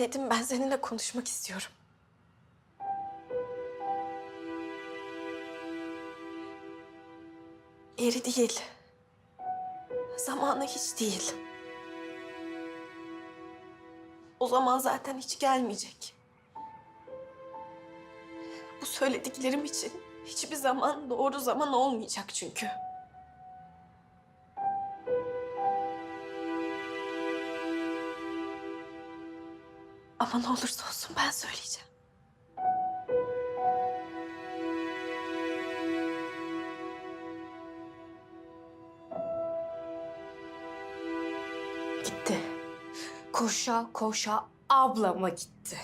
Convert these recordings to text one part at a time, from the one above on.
Nedim ben seninle konuşmak istiyorum. Yeri değil. Zamanı hiç değil. O zaman zaten hiç gelmeyecek. Bu söylediklerim için hiçbir zaman doğru zaman olmayacak çünkü. Ama ne olursa olsun ben söyleyeceğim. Gitti. Koşa koşa ablama gitti.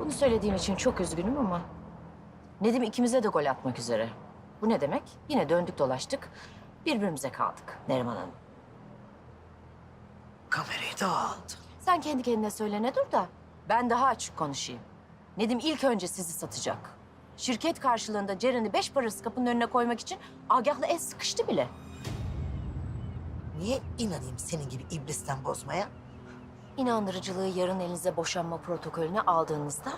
Bunu söylediğim için çok üzgünüm ama Nedim ikimize de gol atmak üzere. Bu ne demek? Yine döndük dolaştık. Birbirimize kaldık Neriman Hanım. Kamerayı da aldı. Sen kendi kendine söyle ne dur da ben daha açık konuşayım. Nedim ilk önce sizi satacak. Şirket karşılığında Ceren'i beş parası kapının önüne koymak için Agah'la el sıkıştı bile. Niye inanayım senin gibi iblisten bozmaya? İnandırıcılığı yarın elinize boşanma protokolünü aldığınızda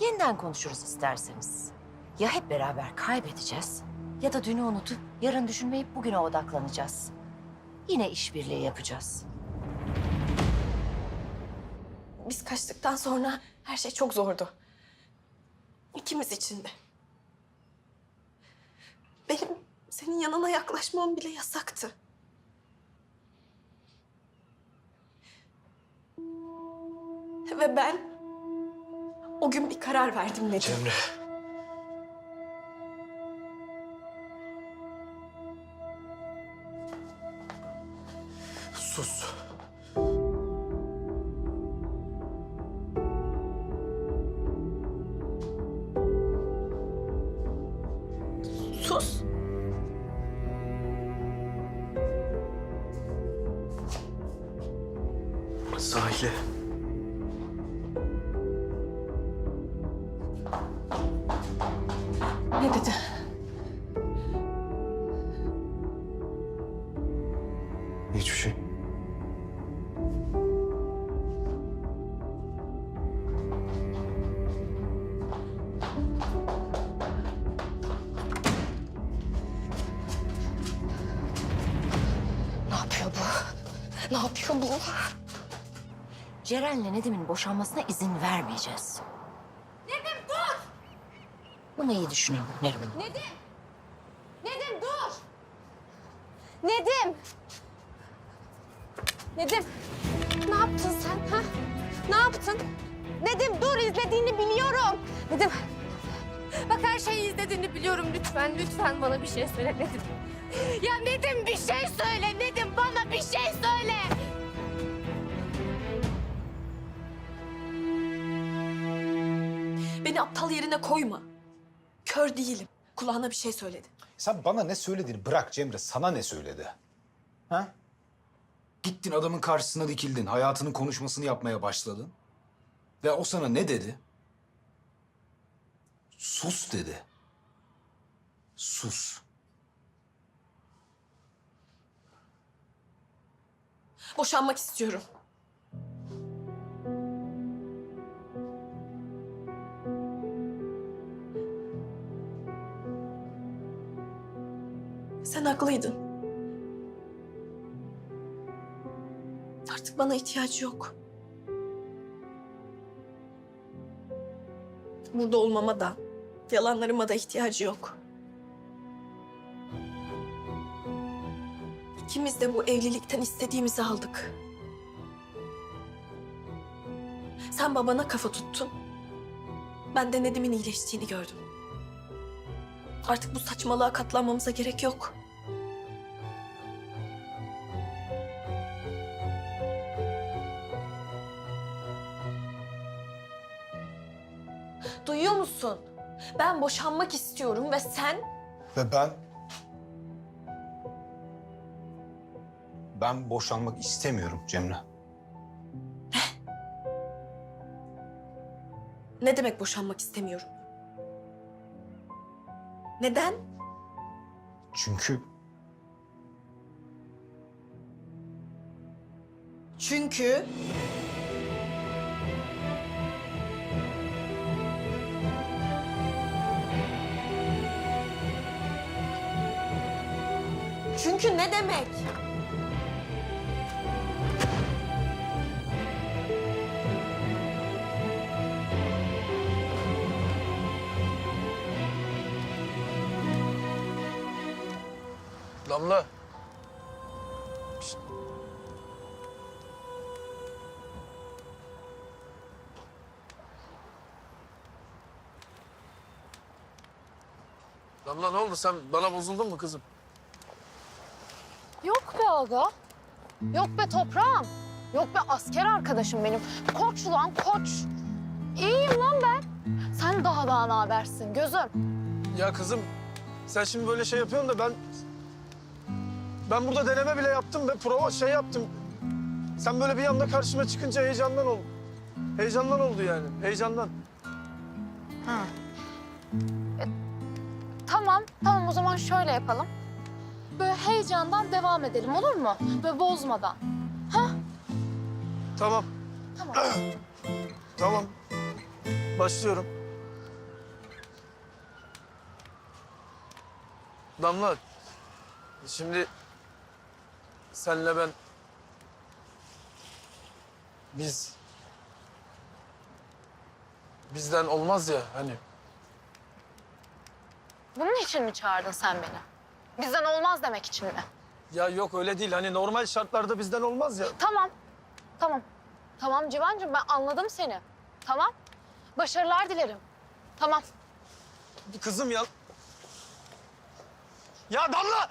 yeniden konuşuruz isterseniz. Ya hep beraber kaybedeceğiz ya da dünü unutup yarın düşünmeyip bugüne odaklanacağız. Yine işbirliği yapacağız. Biz kaçtıktan sonra her şey çok zordu. İkimiz için de. Benim senin yanına yaklaşmam bile yasaktı. Ve ben o gün bir karar verdim Nedim. Cemre. Sus. Sus. Sahile. Ne dedi? Hiçbir şey. Ne yapıyor bu? Ceren'le Nedim'in boşanmasına izin vermeyeceğiz. Nedim dur! Bunu iyi düşünün Neriman. Nedim! Nedim dur! Nedim! Nedim! Ne yaptın sen ha? Ne yaptın? Nedim dur izlediğini biliyorum. Nedim! Bak her şeyi izlediğini biliyorum. Lütfen, lütfen bana bir şey söyle Nedim. Ya Nedim bir şey söyle. Nedim bir şey söyle. Beni aptal yerine koyma. Kör değilim. Kulağına bir şey söyledi. Sen bana ne söylediğini bırak Cemre. Sana ne söyledi? Ha? Gittin adamın karşısına dikildin. Hayatının konuşmasını yapmaya başladın. Ve o sana ne dedi? Sus dedi. Sus. Boşanmak istiyorum. Sen haklıydın. Artık bana ihtiyacı yok. Burada olmama da, yalanlarıma da ihtiyacı yok. İkimiz de bu evlilikten istediğimizi aldık. Sen babana kafa tuttun. Ben de Nedim'in iyileştiğini gördüm. Artık bu saçmalığa katlanmamıza gerek yok. Duyuyor musun? Ben boşanmak istiyorum ve sen Ve ben... Ben boşanmak istemiyorum Cemre. ne demek boşanmak istemiyorum? Neden? Çünkü Çünkü Çünkü ne demek? Damla. Damla ne oldu? Sen bana bozuldun mu kızım? Yok be aga. Yok be toprağım. Yok be asker arkadaşım benim. Koç lan koç. İyiyim lan ben. Sen daha daha ne habersin gözüm? Ya kızım sen şimdi böyle şey yapıyorsun da ben... Ben burada deneme bile yaptım ve prova şey yaptım. Sen böyle bir anda karşıma çıkınca heyecandan oldu. Heyecandan oldu yani. Heyecandan. Tamam, tamam o zaman şöyle yapalım. Böyle heyecandan devam edelim olur mu? Böyle bozmadan. Tamam. Tamam. Tamam. Başlıyorum. Damla. Şimdi senle ben biz bizden olmaz ya hani. Bunun için mi çağırdın sen beni? Bizden olmaz demek için mi? Ya yok öyle değil. Hani normal şartlarda bizden olmaz ya. Tamam, tamam. Tamam Civan'cığım ben anladım seni. Tamam. Başarılar dilerim. Tamam. Kızım ya. Ya Damla!